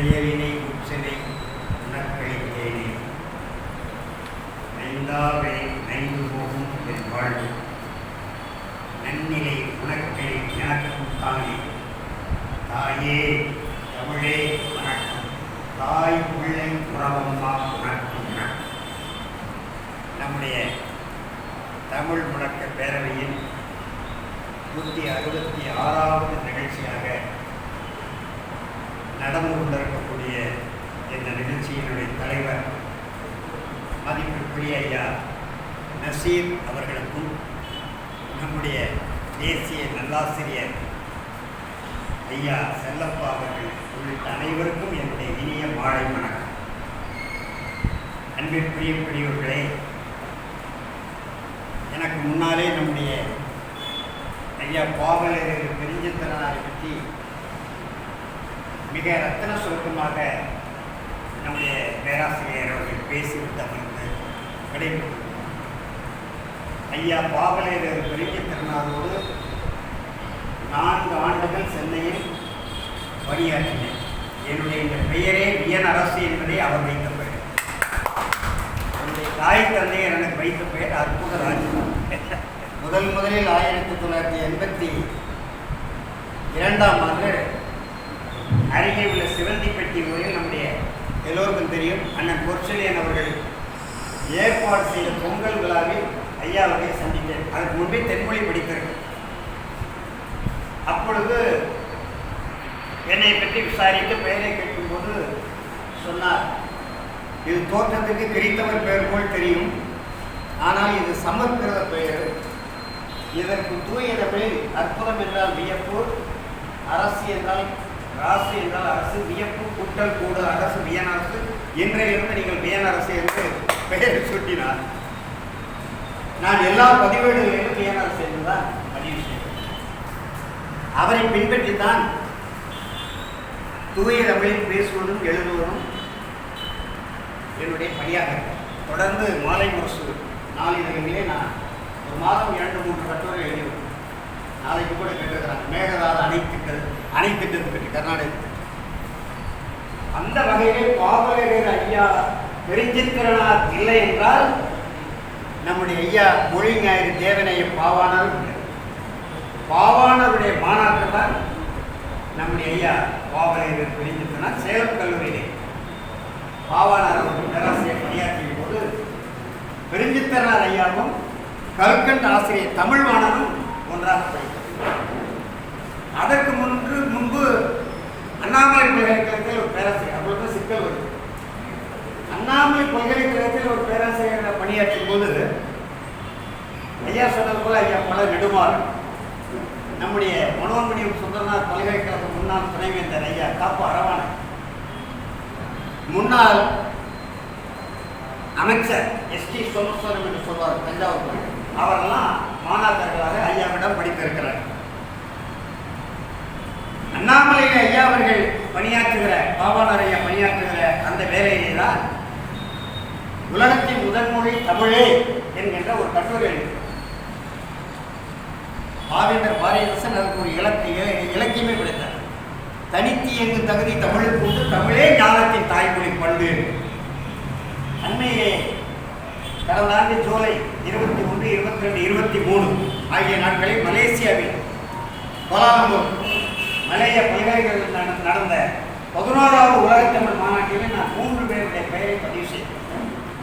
செயலினை உச்சனை உணக்களித்தேனே நைந்தாவே நைந்து போகும் என் வாழ்வு. நன்னிலை உனக்களை எனக்கும் தானே. தாயே தமிழே வணக்கம். தாய் பிள்ளை உறவம்மா வணக்கம். நம்முடைய தமிழ் முழக்க பேரவையின் நூற்றி அறுபத்தி ஆறாவது நிகழ்ச்சியாக நடந்து கொண்டிருக்கக்கூடிய இந்த நிகழ்ச்சியினுடைய தலைவர் மதிப்பிற்குரிய ஐயா நசீர் அவர்களுக்கும் நம்முடைய தேசிய நல்லாசிரியர் ஐயா செல்லப்பா அவர்கள் உள்ளிட்ட அனைவருக்கும் என்னுடைய இனிய மாலை வணக்கம். அன்பிற்குரிய பெரியவர்களே எனக்கு முன்னாலே நம்முடைய ஐயா பாவலர் பெருஞ்சித்திரனாரை பற்றி மிக ரத்தன சுருக்கமாக நம்முடைய பேராசிரியர் அவர்கள் பேசிவிட்டு அமர்ந்து விடைபெற்று ஐயா பெரிய திருநாளோடு நான்கு ஆண்டுகள் சென்னையில் பணியாற்றினேன் என்னுடைய இந்த பெயரே வியன் அரசு என்பதை அவர் வைத்த பெயர். என்னுடைய தாய் தந்தையர் எனக்கு வைத்த பெயர் அற்புதராஜ் முதல் முதலில் ஆயிரத்தி தொள்ளாயிரத்தி எண்பத்தி இரண்டாம் ஆண்டு அருகே உள்ள சிவந்திப்பட்டி ஊரில் நம்முடைய எல்லோருக்கும் தெரியும். அண்ணன் பொற்செலியன் அவர்கள் ஏற்பாடு செய்த பொங்கல் விழாவில் ஐயா அவர்களை சந்தித்தேன் அதற்கு முன்பே தென்மொழி படித்திருக்கேன் அப்பொழுது என்னை பற்றி விசாரித்து பெயரை கேட்கும்போது சொன்னார் இது தோற்றத்துக்கு கிரித்தவர் பெயர் போல் தெரியும். ஆனால் இது சமஸ்கிருத பெயர். இதற்கு தூய தமிழில் அற்புதம் என்றால் வியப்பு அரசு என்றால் ராசு என்றால் அரசு வியப்பு கூட்டல் கூடு அரசு வியனரசு இன்றையிலிருந்து நீங்கள் வியனரசு என்று பெயர் சூட்டினார். நான் எல்லா பதிவேடுகளிலும் வியனரசு என்றுதான் பதிவு செய்தேன் அவரை பின்பற்றித்தான் தூய தமிழில் பேசுவதும் எழுதுவதும் என்னுடைய பணியாக தொடர்ந்து மாலை முரசு நாளிதழ்களிலே நான் ஒரு மாதம் இரண்டு மூன்று கட்டுரை எழுதியிருக்கேன் நாளைக்கு கூட கேட்டிருக்கிறாங்க. மேகதாத அணைத்திட்டது அணைத்திட்டது பற்றி கர்நாடகத்தில் அந்த வகையிலே பாவலரர் ஐயா பெருஞ்சித்திரனார் இல்லை என்றால் நம்முடைய ஐயா மொழி ஞாயிறு தேவனைய பாவானார் இல்லை. பாவானருடைய மாநாட்டில் தான் நம்முடைய ஐயா பாவலரர் பெருஞ்சித்திரனார் சேலம் கல்லூரியிலே பாவானார் அவர்கள் பேராசிரியர் பணியாற்றிய போது பெருஞ்சித்திரனார் ஐயாவும் கல்கண்ட் ஆசிரியர் தமிழ் மாணவனும் ஒன்றாக படித்தது அதற்கு முன்பு முன்பு அண்ணாமலை பல்கலைக்கழகத்தில் ஒரு பேராசிரியர் அவ்வளவு சிக்கல் வருது அண்ணாமலை பல்கலைக்கழகத்தில் ஒரு பேராசிரியர் பணியாற்றும் போது ஐயா சொன்னது போல ஐயா பல நெடுமாறு. நம்முடைய மனோன்மணி சுந்தரநாத் பல்கலைக்கழக முன்னாள் துணைவேந்தர் ஐயா காப்பு அரவான முன்னாள் அமைச்சர் எஸ் டி சோமஸ்வரம் என்று சொல்வார் தஞ்சாவூர். பகுதியில். அவரெல்லாம் மாணாக்கர்களாக ஐயாவிடம் படித்திருக்கிறார். அண்ணாமலையில் ஐயா அவர்கள் பணியாற்றுகிற பாபானார் ஐயா பணியாற்றுகிற அந்த வேலையிலே தான் உலகத்தின் முதன்மொழி தமிழே என்கின்ற ஒரு கட்டுரை எழுதி பாவேந்தர் பாரதிதாசன் அதற்கு ஒரு இலக்கிய இலக்கியமே கிடைத்தார் தனித்து இயங்கும் தகுதி தமிழுக்கு உண்டு தமிழே ஞானத்தின் தாய்மொழி பண்பு. அண்மையே கடந்த ஆண்டு ஜூலை இருபத்தி ஒன்று இருபத்தி ரெண்டு இருபத்தி மூணு ஆகிய நாட்களில் மலேசியாவில் கோலாலம்பூர் மலேய பல்கலைக்கழகத்தில் நடந்த பதினோராவது உலகத்தமிழ் மாநாட்டிலே நான் மூன்று பேருடைய பெயரை பதிவு செய்தேன்.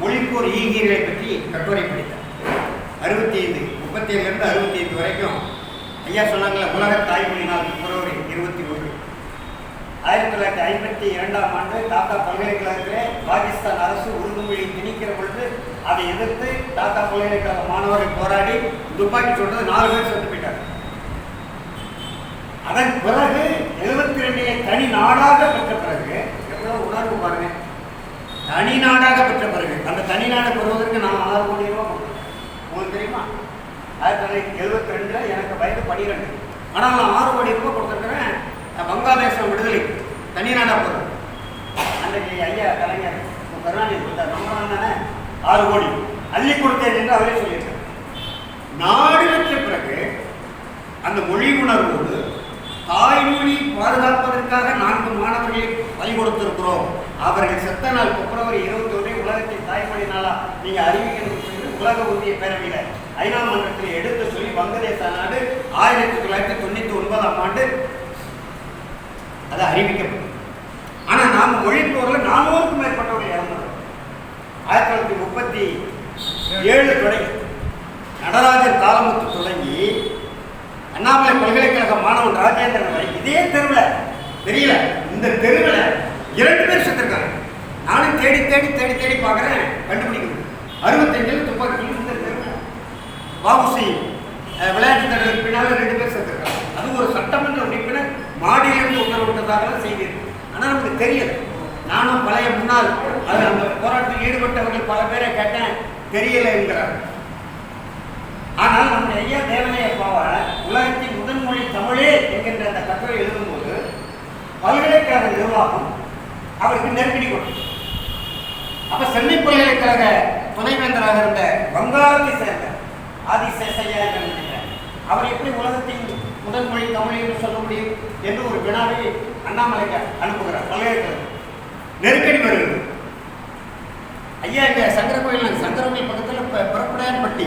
மொழிப்போர் ஈகியர்களை பற்றி கட்டுரை படித்தார். அறுபத்தி ஐந்து முப்பத்தி ஏழுலேருந்து அறுபத்தி ஐந்து வரைக்கும் ஐயா சொன்னாங்களே உலக தாய்மொழி நாள் பிப்ரவரி இருபத்தி ஒன்று ஆயிரத்தி தொள்ளாயிரத்தி ஐம்பத்தி இரண்டாம் ஆண்டு டாட்டா பல்கலைக்கழகத்திலே பாகிஸ்தான் அரசு உருது மொழி திணிக்கிற பொழுது அதை எதிர்த்து டாட்டா பல்கலைக்கழக மாணவர்கள் போராடி துப்பாக்கி சொல்றது நாலு பேர் செத்து போயிட்டார் அதன் பிறகு எழுபத்தி ரெண்டிலே தனி நாடாக பெற்ற பிறகு எவ்வளவு உணர்வு பாருங்க. தனி நாடாக பெற்ற பிறகு அந்த தனி நாடு பெறுவதற்கு நான் ஆறு கோடி ரூபா உங்களுக்கு தெரியுமா? ஆயிரத்தி தொள்ளாயிரத்தி எழுபத்தி ரெண்டுல எனக்கு வயது பனிரெண்டு. ஆனால் நான் ஆறு கோடி ரூபாய் கொடுத்துருக்குறேன். வங்காளதேசம் விடுதலை. தனி நாடாக போகிறது அன்றைக்கு ஐயா கலைஞர் இப்ப கருணாநிதி கொடுத்தார் நம்ம தானே? ஆறு கோடி. அள்ளி கொடுத்தேன் என்று அவரே சொல்லியிருக்கார். நாடு பெற்ற பிறகு அந்த மொழி உணர்வோடு தாய்மொழி பாதுகாப்பதற்காக நான்கு மாணவர்களை பலி கொடுத்திருக்கிறோம் அவர்கள் செத்த நாள் பிப்ரவரி இருபத்தி ஒன்றே உலகத்தின் தாய்மொழி நாளா? நீங்க அறிவிக்கணும் சொல்லி உலக உறுதிய பேரவையில் ஐநா மன்றத்தில் எடுத்து சொல்லி வங்கதேச நாடு ஆயிரத்தி தொள்ளாயிரத்தி தொண்ணூத்தி ஒன்பதாம் ஆண்டு அது அறிவிக்கப்படும் ஆனா நாம மொழிப்போரில் நானூறுக்கும் மேற்பட்டவர்கள் இறந்தோம் ஆயிரத்தி தொள்ளாயிரத்தி முப்பத்தி ஏழு தொடங்கி நடராஜர் காலமுத்து தொடங்கி அண்ணாமலை பல்கலைக்கழக மாணவன் ராஜேந்திரன் வரை. இதே தெருவில் தெரியல இந்த தெருவில் இரண்டு பேர் செத்துருக்காங்க. நானும் தேடி தேடி தேடி தேடி பார்க்குறேன். கண்டுபிடிக்கணும் அறுபத்தஞ்சில் துப்பாக்கி வாபுசி விளையாட்டு தடவை பின்னால் ரெண்டு பேர் செத்துருக்காங்க. அது ஒரு சட்டமன்ற உறுப்பினர் மாடியிலிருந்து உத்தரவிட்டதாக செய்தி இருக்கு. ஆனால் நமக்கு தெரியல. நானும் பழைய முன்னால் அது அந்த போராட்டத்தில் ஈடுபட்டவர்கள் பல பேரை கேட்டேன். தெரியல என்கிறார். ஆனால் நம்முடைய ஐயா தேவனைய பாவால உலகத்தின் முதன்மொழி தமிழே என்கின்ற அந்த கட்டுரை எழுதும்போது பல்கலைக்கழக நிர்வாகம் அவருக்கு நெருக்கடி கொடுக்கும் அப்ப சென்னை பல்கலைக்கழக துணைவேந்தராக இருந்த வங்காளத்தை சேர்ந்த ஆதிசேஷையா அவர் எப்படி உலகத்தின் முதல் மொழி தமிழ் என்று சொல்ல முடியும் என்று ஒரு வினாவை அண்ணாமலைக்கு அனுப்புகிறார் பல்கலைக்கழகம். நெருக்கடி வருகிறது. ஐயா இங்க சங்கர கோயில் சங்கர கோயில் பக்கத்துல ப- புறப்படையான்பட்டி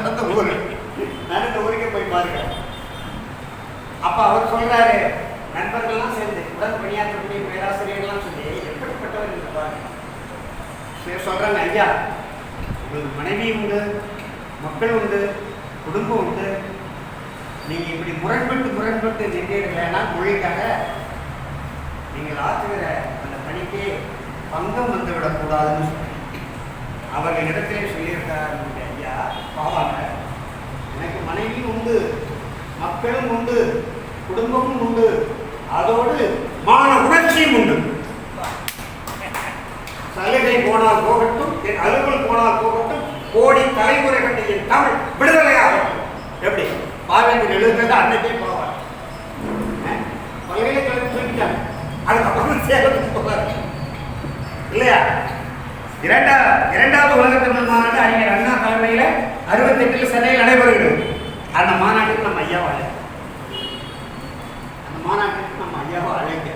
அந்த ஊர். நான் இந்த ஊருக்கே போய் பாருங்க. அப்ப அவர் சொல்றாரு நண்பர்கள்லாம் சேர்ந்து உடன் பணியாற்றக்கூடிய பேராசிரியர்கள்லாம் சொல்லி எப்படிப்பட்டவர் இந்த பாருங்க சொல்கிறாங்க ஐயா. உங்களுக்கு மனைவி உண்டு மக்கள் உண்டு குடும்பம் உண்டு. நீங்கள் இப்படி முரண்பட்டு முரண்பட்டு நின்றீர்களேனா மொழிக்காக நீங்கள் ஆற்றுகிற அந்த பணிக்கு பங்கம் வந்துவிடக்கூடாதுன்னு சொல்லி அவர்கள் இடத்திலே சொல்லியிருக்கிறார் ஐயா பாவாங்க எனக்கு மனைவி உண்டு மக்களும் உண்டு குடும்பமும் உண்டு. அதோடு மான உணர்ச்சியும் உண்டு. சலுகை போனால் போகட்டும் என் அலுவல் போனால் போகட்டும் கோடி தலைமுறை கண்டு என் தமிழ் விடுதலையாகட்டும் எப்படி? பாவேந்தர் எழுதுறது அன்னைக்கே போவார். பல்கலைக்கழகம் சொல்லிட்டாங்க அதுக்கப்புறம் சேலத்துக்கு போவார். இல்லையா? இரண்டா இரண்டாவது உலக தமிழ் மாநாடு அறிஞர் அண்ணா தலைமையில் அறுபத்தெட்டில் சென்னையில் நடைபெறுகிறது. அந்த மாநாட்டுக்கு நம்ம ஐயாவை அழைக்க அந்த மாநாட்டுக்கு நம்ம ஐயாவை அழைக்க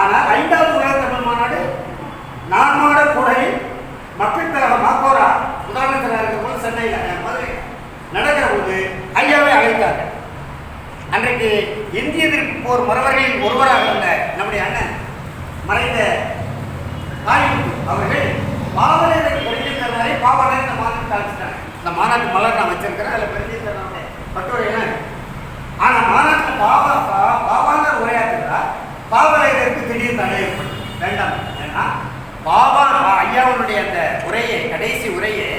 ஆனால் ஐந்தாவது உலக தமிழ் மாநாடு நான்மாட கூடையில் மக்கள் தலைவர் மாக்கோரா உதாரணத்தில் இருக்கும்போது சென்னையில் மதுரை நடக்கிற போது ஐயாவை அழைத்தார். அன்றைக்கு இந்திய எதிர்ப்பு போர் மறவர்களில் ஒருவராக இருந்த நம்முடைய அண்ணன் மறைந்த காளிமுத்து அவர்கள் பாவலரை பெருஞ்சித்தனாரை பாவலர் இந்த மாநாட்டு அழைச்சிட்டாங்க இந்த மாநாட்டு மலர் நான் வச்சிருக்கிறேன் அதில் பெருஞ்சித்தனாருடைய கட்டுரையெல்லாம் ஆனால் மாநாட்டில் பாபா பா- பாபானர் உரையாற்றுறா பாவலருக்கு திடீர் தடை ஏற்படும். வேண்டாம். ஏன்னா பாபா ஐயாவுடைய அந்த உரையை கடைசி உரையை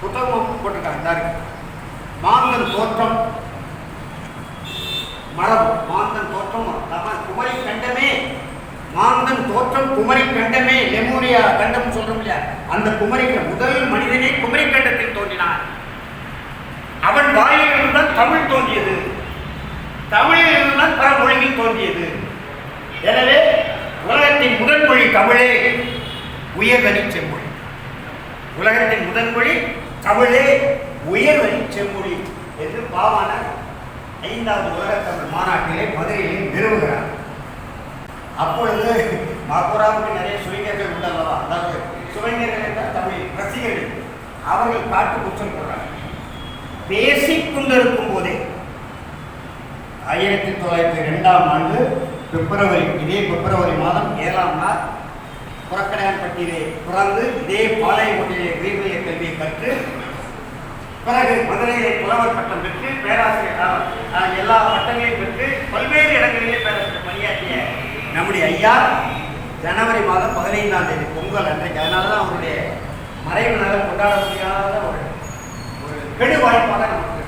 புத்தகம் போட்டிருக்காங்க மாந்தன் தோற்றம் மரம் மாந்தன் தோற்றம் நம்ம குமரி கண்டமே மாந்தன் தோற்றம் குமரி கண்டமே லெமோரியா கண்டம் சொல்றோம் இல்லையா? அந்த குமரி முதல் மனிதனே குமரி கண்டத்தில் தோன்றினான். அவன் வாயிலிருந்து தான் தமிழ் தோன்றியது. தமிழில் இருந்துதான் பிற மொழியில் தோன்றியது. எனவே உலகத்தின் முதல் மொழி தமிழே. உயர்வழி செம்மொழி. உலகத்தின் முதன்மொழி தமிழே உயர்வழி செம்மொழி என்று பாவான ஐந்தாவது உலக தமிழ் மாநாட்டிலே மதுரையிலே நிறுவுகிறார். அப்பொழுது மாப்புராவுக்கு நிறைய சுவைஞர்கள் உள்ளல்லவா? அதாவது சுவைஞர்கள் என்றால் தமிழ் ரசிகர்கள். அவர்கள் காட்டு குற்றம் போடுறாங்க. பேசிக் கொண்டிருக்கும் போதே ஆயிரத்தி தொள்ளாயிரத்தி ரெண்டாம் ஆண்டு பிப்ரவரி இதே பிப்ரவரி மாதம் ஏழாம் நாள் புறக்கடையான்பட்டியிலே பிறந்து இதே பாளையங்கோட்டையிலே உயர்நிலை கல்வியை கற்று பிறகு மதுரையிலே புலவர் பட்டம் பெற்று பேராசிரியர் எல்லா பட்டங்களையும் பெற்று பல்வேறு இடங்களிலே பேராசிரியர் பணியாற்றிய நம்முடைய ஐயா ஜனவரி மாதம் பதினைந்தாம் தேதி பொங்கல் அன்றைக்கு. அதனால தான் அவருடைய மறைவு நாள் கொண்டாட முடியாத ஒரு ஒரு கெடு வாய்ப்பாக நமக்கு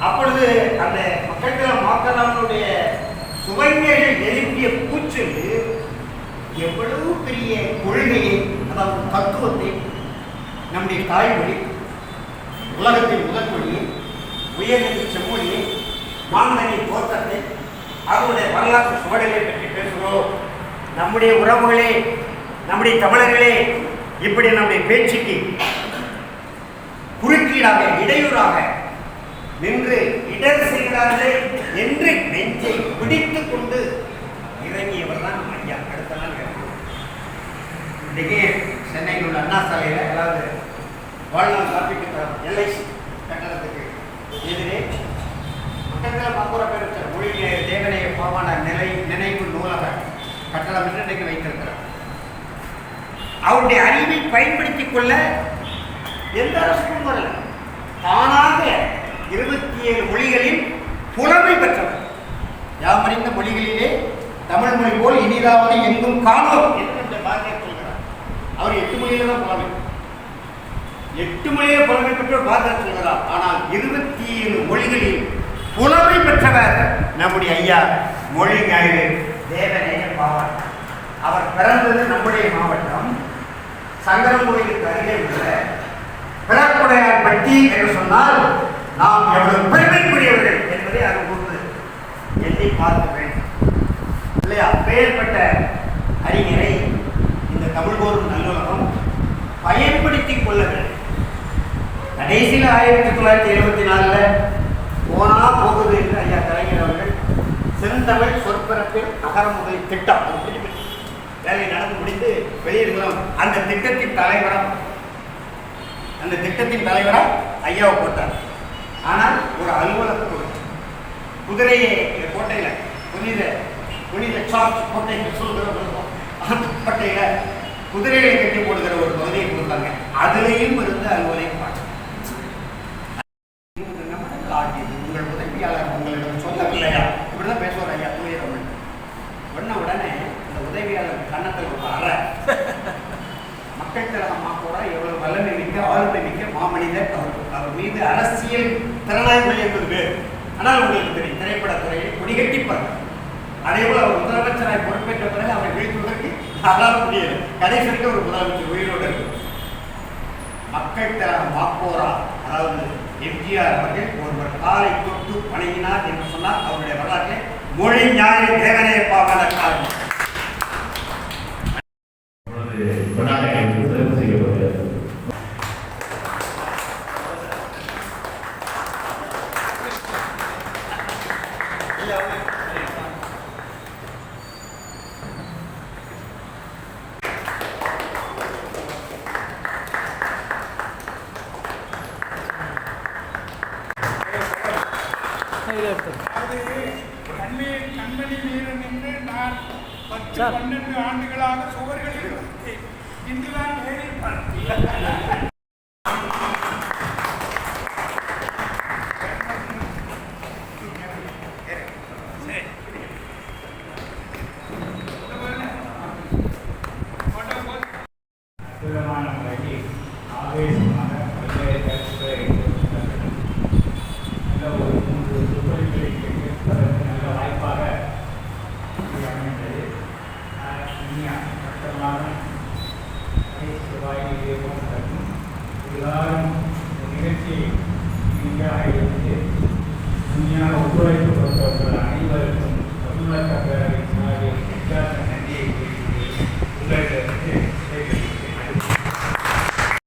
அப்பொழுது அந்த மக்கள் மாக்கலாமுடைய சுவைஞர்கள் எழுப்பிய கூச்சல் எவ்வளவு பெரிய கொள்கையை அதாவது தத்துவத்தை நம்முடைய தாய்மொழி உலகத்தின் முதல் மொழியை உயர்நிலை செம்மொழியை மாந்தனை தோற்றத்தை அவருடைய வரலாற்று சுவடுகளை பற்றி பேசுகிறோம். நம்முடைய உறவுகளே நம்முடைய தமிழர்களே இப்படி நம்முடைய பேச்சுக்கு குறுக்கீடாக இடையூறாக நின்று இடர் செய்கிறார்களே என்று நெஞ்சை பிடித்து கொண்டு இறங்கியவர் தான் நம்ம ஐயா அடுத்த நாள் இறங்கினார். இன்றைக்கி சென்னையில் உள்ள அண்ணா சாலையில் அதாவது வாழ்நாள் காப்பீட்டு தரம் எல்ஐசி கட்டணத்துக்கு எதிரே பக்கத்தில் மக்கூர பேர் வச்சார் மொழியிலே தேவனைய பாவான நிலை நினைவு நூலக கட்டளம் என்று இன்றைக்கு வைத்திருக்கிறார். அவருடைய அறிவை பயன்படுத்திக் கொள்ள எந்த அரசுக்கும் வரல தானாக இருபத்தி ஏழு மொழிகளில் புலமை பெற்றவர். யாமறிந்த மொழிகளிலே தமிழ் மொழி போல் இனிதாவது எங்கும் காணோம் என்று அவர் எட்டு மொழியில தான் புலமை. எட்டு மொழியில புலமை பெற்றவர் பாரதியார் சொல்கிறார் ஆனால் இருபத்தி ஏழு மொழிகளில் புலமை பெற்றவர் நம்முடைய ஐயா மொழி ஞாயிறு தேவநேய பாவன் அவர் பிறந்தது நம்முடைய மாவட்டம். சங்கரங்கோயிலுக்கு அருகே உள்ள பிறப்புடைய பட்டி என்று சொன்னால் நாம் எவ்வளவு பெருமைக்குரியவர்கள் என்பதை அது கூறுவது. எண்ணி பார்க்க வேண்டும். இல்லையா? பெயர்பட்ட அறிஞர் இந்த தமிழ் போரும் நல்லுலகம் பயன்படுத்தி கொள்ள வேண்டும். கடைசியில் ஆயிரத்தி தொள்ளாயிரத்தி எழுபத்தி நாலில் போனா போகுது என்று ஐயா கலைஞர் அவர்கள் சிறந்தவள் சொற்பரப்பில் அகரமுதல் திட்டம். வேலை நடந்து முடிந்து வெளியிடுகிறோம் அந்த திட்டத்தின் தலைவரம் அந்த திட்டத்தின் தலைவரா ஐயாவை போட்டார். ஆனால் ஒரு அலுவலக குதிரையை கோட்டையில் புனித புனித சார்ஜ் கோட்டை சொல்கிற பொழுது, அந்த கோட்டையில் குதிரைகளை கட்டி போடுகிற ஒரு பகுதியை கொடுத்தாங்க அதுலேயும் இருந்து அலுவலை பார்த்து உங்கள் உதவியாளர் உங்களிடம் சொல்லவில்லையா? இப்படிதான் பேசுவார் ஐயா தூயரவன் சொன்ன உடனே இந்த உதவியாளர் கன்னத்தில் ஒரு அறை. மக்கள் திலகமா கூட எவ்வளவு வல்லமை மிக்க ஆளுமை மிக்க மாமனிதர் அவர். அவர் மீது அரசியல் திறனாய்வு என்பது வேறு. ஆனால் உங்களுக்கு தெரியும் திரைப்படத்துறையை கொடிகட்டிப்பார் அதே போல அவர் முதலமைச்சராய் பொறுப்பேற்ற பிறகு அவரை வீழ்த்துவதற்கு அதால முடியாது கடைசி வரைக்கும் ஒரு முதலமைச்சர் உயிரோடு இருக்கு மக்கள் தரம் வாக்கோரா அதாவது எம்ஜிஆர் அவர்கள் ஒருவர் காலை தொட்டு வணங்கினார் என்று சொன்னால் அவருடைய வரலாற்றில் மொழி ஞாயிறு தேவனையப்பாவான காரணம். இப்பொழுது கொண்டாட்டங்களுக்கு சிறப்பு செய்யப்படுகிறது அது கண்ணே கண்மணி வீரன் என்று நான் பத்து பன்னெண்டு ஆண்டுகளாக சுவர்களில் இன்றுதான் நேரில் பார்த்தேன்